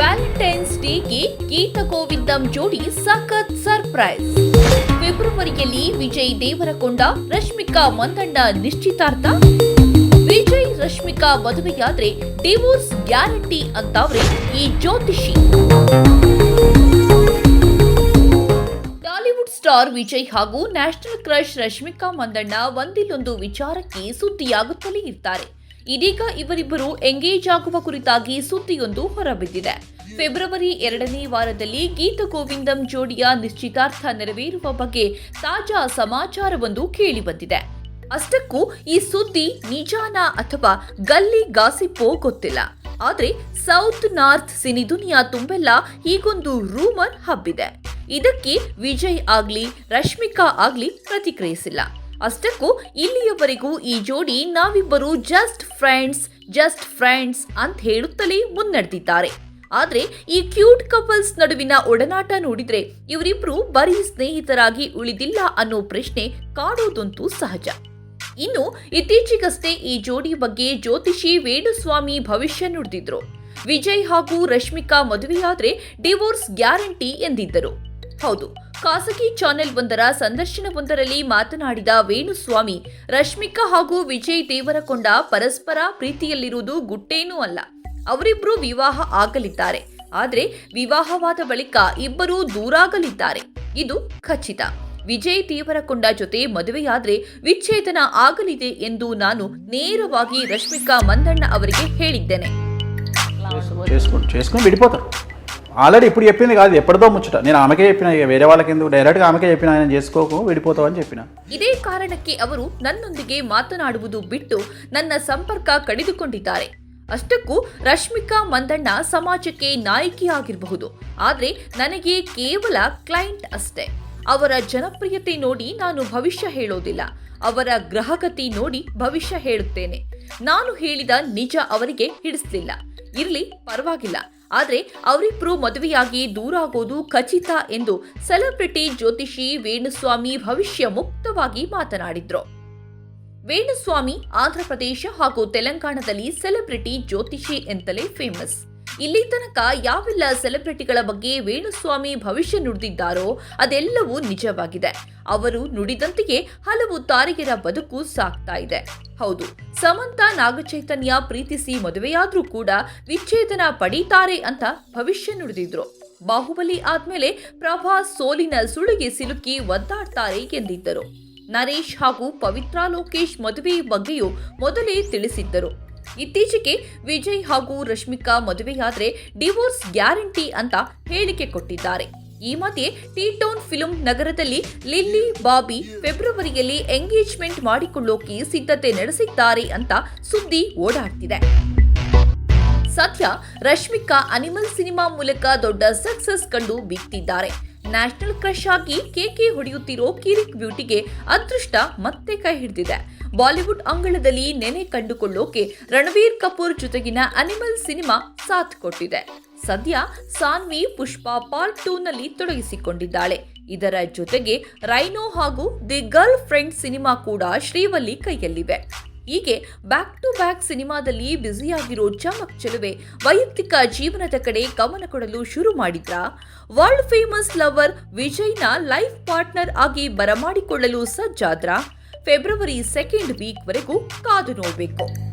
Valentine's ಡೇಗೆ ಗೀತ ಗೋವಿಂದಂ ಜೋಡಿ ಸಖತ್ ಸರ್ಪ್ರೈಸ್ ಫೆಬ್ರವರಿಯಲ್ಲಿ ವಿಜಯ್ ದೇವರಕೊಂಡ, ರಶ್ಮಿಕಾ ಮಂದಣ್ಣ ನಿಶ್ಚಿತಾರ್ಥ. ವಿಜಯ್, ರಶ್ಮಿಕಾ ಮದುವೆಯಾದ್ರೆ ಡಿವೋರ್ಸ್ ಗ್ಯಾರಂಟಿ ಅಂತವ್ರೆ ಈ ಜ್ಯೋತಿಷಿ. ಬಾಲಿವುಡ್ ಸ್ಟಾರ್ ವಿಜಯ್ ಹಾಗೂ ನ್ಯಾಷನಲ್ ಕ್ರಶ್ ರಶ್ಮಿಕಾ ಮಂದಣ್ಣ ಒಂದಿಲ್ಲೊಂದು ವಿಚಾರಕ್ಕೆ ಸುದ್ದಿಯಾಗುತ್ತಲೇ ಇರ್ತಾರೆ. ಇದೀಗ ಇವರಿಬ್ಬರು ಎಂಗೇಜ್ ಆಗುವ ಕುರಿತಾಗಿ ಸುದ್ದಿಯೊಂದು ಹೊರಬಿದ್ದಿದೆ. ಫೆಬ್ರವರಿ ಎರಡನೇ ವಾರದಲ್ಲಿ ಗೀತ ಗೋವಿಂದಂ ಜೋಡಿಯ ನಿಶ್ಚಿತಾರ್ಥ ನೆರವೇರುವ ಬಗ್ಗೆ ತಾಜಾ ಸಮಾಚಾರವೊಂದು ಕೇಳಿಬಂದಿದೆ. ಅಷ್ಟಕ್ಕೂ ಈ ಸುದ್ದಿ ನಿಜಾನಾ ಅಥವಾ ಗಲ್ಲಿ ಗಾಸಿಪ್ಪೋ ಗೊತ್ತಿಲ್ಲ. ಆದ್ರೆ ಸೌತ್ ನಾರ್ತ್ ಸಿನಿ ದುನಿಯಾ ತುಂಬೆಲ್ಲ ಹೀಗೊಂದು ರೂಮರ್ ಹಬ್ಬಿದೆ. ಇದಕ್ಕೆ ವಿಜಯ್ ಆಗ್ಲಿ, ರಶ್ಮಿಕಾ ಆಗ್ಲಿ ಪ್ರತಿಕ್ರಿಯಿಸಿಲ್ಲ. ಅಷ್ಟಕ್ಕೂ ಇಲ್ಲಿಯವರೆಗೂ ಈ ಜೋಡಿ ನಾವಿಬ್ಬರು ಜಸ್ಟ್ ಫ್ರೆಂಡ್ಸ್ ಜಸ್ಟ್ ಫ್ರೆಂಡ್ಸ್ ಅಂತ ಹೇಳುತ್ತಲೇ ಮುನ್ನಡೆದಿದ್ದಾರೆ. ಆದರೆ ಈ ಕ್ಯೂಟ್ ಕಪಲ್ಸ್ ನಡುವಿನ ಒಡನಾಟ ನೋಡಿದ್ರೆ ಇವರಿಬ್ರು ಬರೀ ಸ್ನೇಹಿತರಾಗಿ ಉಳಿದಿಲ್ಲ ಅನ್ನೋ ಪ್ರಶ್ನೆ ಕಾಡೋದಂತೂ ಸಹಜ. ಇನ್ನು ಇತ್ತೀಚೆಗಷ್ಟೇ ಈ ಜೋಡಿ ಬಗ್ಗೆ ಜ್ಯೋತಿಷಿ ವೇಣುಸ್ವಾಮಿ ಭವಿಷ್ಯ ನುಡಿದಿದ್ರು. ವಿಜಯ್ ಹಾಗೂ ರಶ್ಮಿಕಾ ಮದುವೆಯಾದ್ರೆ ಡಿವೋರ್ಸ್ ಗ್ಯಾರಂಟಿ ಎಂದಿದ್ದರು. ಹೌದು ಖಾಸಗಿ ಚಾನೆಲ್ ಒಂದರ ಸಂದರ್ಶನವೊಂದರಲ್ಲಿ ಮಾತನಾಡಿದ ವೇಣುಸ್ವಾಮಿ, ರಶ್ಮಿಕಾ ಹಾಗೂ ವಿಜಯ್ ದೇವರಕೊಂಡ ಪರಸ್ಪರ ಪ್ರೀತಿಯಲ್ಲಿರುವುದು ಗುಟ್ಟೇನೂ ಅಲ್ಲ. ಅವರಿಬ್ಬರು ವಿವಾಹ ಆಗಲಿದ್ದಾರೆ. ಆದರೆ ವಿವಾಹವಾದ ಬಳಿಕ ಇಬ್ಬರೂ ದೂರಾಗಲಿದ್ದಾರೆ. ಇದು ಖಚಿತ. ವಿಜಯ್ ದೇವರಕೊಂಡ ಜೊತೆ ಮದುವೆಯಾದ್ರೆ ವಿಚ್ಛೇದನ ಆಗಲಿದೆ ಎಂದು ನಾನು ನೇರವಾಗಿ ರಶ್ಮಿಕಾ ಮಂದಣ್ಣ ಅವರಿಗೆ ಹೇಳಿದ್ದೇನೆ. ఆల్రెడీ ఇప్పుడు చెప్పింది కాదు ఎప్పటిదో ముచ్చట నేను ఆమెకే చెప్పిన ఇక వేరే వాళ్ళకి ఎందుకు డైరెక్ట్గా ఆమెకే చెప్పిన ఆయన చేసుకోకు విడిపోతావు అని చెప్పిన ಇದೇ ಕಾರಣಕ್ಕೆ ಅವರು ನನ್ನೊಂದಿಗೆ ಮಾತನಾಡುವುದು ಬಿಟ್ಟು ನನ್ನ ಸಂಪರ್ಕ ಕಡಿದುಕೊಂಡಿದ್ದಾರೆ ಅಷ್ಟಕ್ಕೂ ರಶ್ಮಿಕಾ ಮಂದಣ್ಣ ಸಮಾಜಕ್ಕೆ ನಾಯಕಿಯಾಗಿರಬಹುದು ಆದ್ರೆ ನನಗೆ ಕೇವಲ ಕ್ಲೈಂಟ್ ಅಷ್ಟೇ ಅವರ ಜನಪ್ರಿಯತೆ ನೋಡಿ ನಾನು ಭವಿಷ್ಯ ಹೇಳೋದಿಲ್ಲ ಅವರ ಗ್ರಹಗತಿ ನೋಡಿ ಭವಿಷ್ಯ ಹೇಳುತ್ತೇನೆ ನಾನು ಹೇಳಿದ ನಿಜ ಅವರಿಗೆ ಹಿಡಿಸ್ಲಿಲ್ಲ ಇರ್ಲಿ ಪರವಾಗಿಲ್ಲ ಆದ್ರೆ ಅವರಿಬ್ಬರು ಮದುವೆಯಾಗಿ ದೂರ ಆಗೋದು ಖಚಿತ ಎಂದು ಸೆಲೆಬ್ರಿಟಿ ಜ್ಯೋತಿಷಿ ವೇಣುಸ್ವಾಮಿ ಭವಿಷ್ಯ ಮುಕ್ತವಾಗಿ ಮಾತನಾಡಿದ್ರು. ವೇಣುಸ್ವಾಮಿ ಆಂಧ್ರಪ್ರದೇಶ ಹಾಗೂ ತೆಲಂಗಾಣದಲ್ಲಿ ಸೆಲೆಬ್ರಿಟಿ ಜ್ಯೋತಿಷಿ ಎಂತಲೇ ಫೇಮಸ್ ಇಲ್ಲಿ ತನಕ ಯಾವೆಲ್ಲ ಸೆಲೆಬ್ರಿಟಿಗಳ ಬಗ್ಗೆ ವೇಣುಸ್ವಾಮಿ ಭವಿಷ್ಯ ನುಡಿದಿದ್ದಾರೋ ಅದೆಲ್ಲವೂ ನಿಜವಾಗಿದೆ. ಅವರು ನುಡಿದಂತೆಯೇ ಹಲವು ತಾರೆಯರ ಬದುಕು ಸಾಕ್ತಾ ಇದೆ. ಹೌದು, ಸಮಂತ ನಾಗಚೈತನ್ಯ ಪ್ರೀತಿಸಿ ಮದುವೆಯಾದ್ರೂ ಕೂಡ ವಿಚ್ಛೇದನ ಪಡೀತಾರೆ ಅಂತ ಭವಿಷ್ಯ ನುಡಿದಿದ್ರು. ಬಾಹುಬಲಿ ಆದ್ಮೇಲೆ ಪ್ರಭಾಸ್ ಸೋಲಿನ ಸುಳಿಗೆ ಸಿಲುಕಿ ಒದ್ದಾಡ್ತಾರೆ ಎಂದಿದ್ದರು. ನರೇಶ್ ಹಾಗೂ ಪವಿತ್ರಾ ಲೋಕೇಶ್ ಮದುವೆ ಬಗ್ಗೆಯೂ ಮೊದಲೇ ತಿಳಿಸಿದ್ದರು. ಇತ್ತೀಚೆಗೆ ವಿಜಯ್ ಹಾಗೂ ರಶ್ಮಿಕಾ ಮದುವೆಯಾದ್ರೆ ಡಿವೋರ್ಸ್ ಗ್ಯಾರಂಟಿ ಅಂತ ಹೇಳಿಕೆ ಕೊಟ್ಟಿದ್ದಾರೆ. ಈ ಮಧ್ಯೆ ಟಿ ಟೌನ್ ಫಿಲ್ಮ್ ನಗರದಲ್ಲಿ ಲಿಲ್ಲಿ, ಬಾಬಿ ಫೆಬ್ರವರಿಯಲ್ಲಿ ಎಂಗೇಜ್ಮೆಂಟ್ ಮಾಡಿಕೊಳ್ಳೋಕೆ ಸಿದ್ಧತೆ ನಡೆಸಿದ್ದಾರೆ ಅಂತ ಸುದ್ದಿ ಓಡಾಡ್ತಿದೆ. ಸದ್ಯ ರಶ್ಮಿಕಾ ಅನಿಮಲ್ ಸಿನಿಮಾ ಮೂಲಕ ದೊಡ್ಡ ಸಕ್ಸಸ್ ಕಂಡು ಬಿತ್ತಿದ್ದಾರೆ ನ್ಯಾಷನಲ್ ಕ್ರಶ್ ಆಗಿ ಕೇಕೆ ಹೊಡೆಯುತ್ತಿರೋ ಕಿರಿಕ್ ಬ್ಯೂಟಿಗೆ ಅದೃಷ್ಟ ಮತ್ತೆ ಕೈ ಹಿಡಿದಿದೆ. ಬಾಲಿವುಡ್ ಅಂಗಳದಲ್ಲಿ ನೆನೆ ಕಂಡುಕೊಳ್ಳೋಕೆ ರಣವೀರ್ ಕಪೂರ್ ಜೊತೆಗಿನ ಅನಿಮಲ್ ಸಿನಿಮಾ ಸಾಥ್ ಕೊಟ್ಟಿದೆ. ಸದ್ಯ ಸಾನ್ವಿ ಪುಷ್ಪಾ ಪಾರ್ಟ್ ಟೂ ನಲ್ಲಿ ತೊಡಗಿಸಿಕೊಂಡಿದ್ದಾಳೆ. ಇದರ ಜೊತೆಗೆ ರೈನೋ ಹಾಗೂ ದಿ ಗರ್ಲ್ ಫ್ರೆಂಡ್ ಸಿನಿಮಾ ಕೂಡ ಶ್ರೀವಲ್ಲಿ ಕೈಯಲ್ಲಿವೆ. ಹೀಗೆ ಬ್ಯಾಕ್ ಟು ಬ್ಯಾಕ್ ಸಿನಿಮಾದಲ್ಲಿ ಬ್ಯುಸಿಯಾಗಿರೋ ಚಮಕ್ ಚೆಲುವೆ ವೈಯಕ್ತಿಕ ಜೀವನದ ಕಡೆ ಗಮನ ಕೊಡಲು ಶುರು ಮಾಡಿದ್ರ? ವರ್ಲ್ಡ್ ಫೇಮಸ್ ಲವರ್ ವಿಜಯ್ನ ಲೈಫ್ ಪಾರ್ಟ್ನರ್ ಆಗಿ ಬರಮಾಡಿಕೊಳ್ಳಲು ಸಜ್ಜಾದ್ರ? ಫೆಬ್ರವರಿ ಸೆಕೆಂಡ್ ವೀಕ್ ವರೆಗೂ ಕಾದು ನೋಡಬೇಕು.